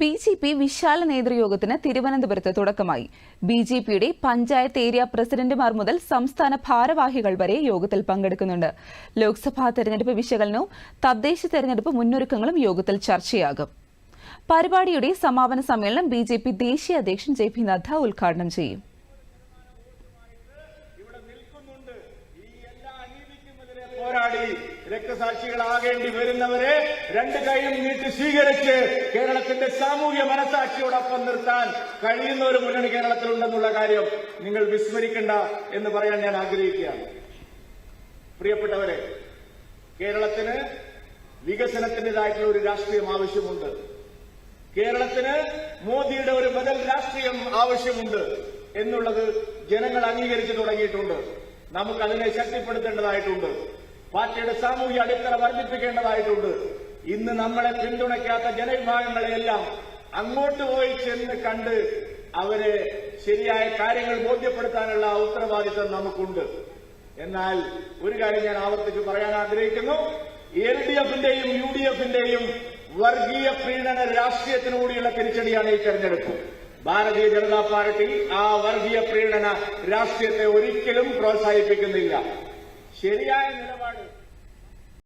B J P വിശാല നേതൃയോഗത്തിന് തിരുവനന്തപുരത്ത് തുടക്കമായി. ബി ജെ പിയുടെ പഞ്ചായത്ത് ഏരിയ പ്രസിഡന്റുമാർ മുതൽ സംസ്ഥാന ഭാരവാഹികൾ വരെ യോഗത്തിൽ പങ്കെടുക്കുന്നുണ്ട്. ലോക്സഭാ തെരഞ്ഞെടുപ്പ് വിശകലനവും തദ്ദേശ തെരഞ്ഞെടുപ്പ് മുന്നൊരുക്കങ്ങളും യോഗത്തിൽ ചർച്ചയാകും. പരിപാടിയുടെ സമാപന സമ്മേളനം ബി ദേശീയ അധ്യക്ഷൻ ജെ പി നദ്ദ ഉദ്ഘാടനം ചെയ്യും. രക്തസാക്ഷികളാകേണ്ടി വരുന്നവരെ രണ്ട് കൈയും നീട്ടി സ്വീകരിച്ച് കേരളത്തിന്റെ സാമൂഹ്യ മനസാക്ഷിയോടൊപ്പം നിർത്താൻ കഴിയുന്ന ഒരു മുന്നണി കേരളത്തിലുണ്ടെന്നുള്ള കാര്യം നിങ്ങൾ വിസ്മരിക്കണ്ട എന്ന് പറയാൻ ഞാൻ ആഗ്രഹിക്കുകയാണ്. പ്രിയപ്പെട്ടവരെ കേരളത്തിന് വികസനത്തിന്റെതായിട്ടുള്ള ഒരു രാഷ്ട്രീയം ആവശ്യമുണ്ട്. കേരളത്തിന് മോദിയുടെ ഒരു ബദൽ രാഷ്ട്രീയം ആവശ്യമുണ്ട് എന്നുള്ളത് ജനങ്ങൾ അംഗീകരിച്ചു തുടങ്ങിയിട്ടുണ്ട്. നമുക്കതിനെ ശക്തിപ്പെടുത്തേണ്ടതായിട്ടുണ്ട്. പാർട്ടിയുടെ സാമൂഹ്യ അടിത്തറ വർദ്ധിപ്പിക്കേണ്ടതായിട്ടുണ്ട്. ഇന്ന് നമ്മളെ പിന്തുണയ്ക്കാത്ത ജനവിഭാഗങ്ങളെയെല്ലാം അങ്ങോട്ട് പോയി ചെന്ന് കണ്ട് അവരെ ശരിയായ കാര്യങ്ങൾ ബോധ്യപ്പെടുത്താനുള്ള ഉത്തരവാദിത്തം നമുക്കുണ്ട്. എന്നാൽ ഒരു കാര്യം ഞാൻ ആവർത്തിച്ച് പറയാൻ ആഗ്രഹിക്കുന്നു. എൽ ഡി എഫിന്റെയും യു ഡി എഫിന്റെയും വർഗീയ പ്രീണന രാഷ്ട്രീയത്തിനുകൂടിയുള്ള തിരിച്ചടിയാണ് ഈ തെരഞ്ഞെടുപ്പ്. ഭാരതീയ ജനതാ പാർട്ടി ആ വർഗീയ പ്രീണന രാഷ്ട്രീയത്തെ ഒരിക്കലും പ്രോത്സാഹിപ്പിക്കുന്നില്ല. ശരിയായ നിലപാട്.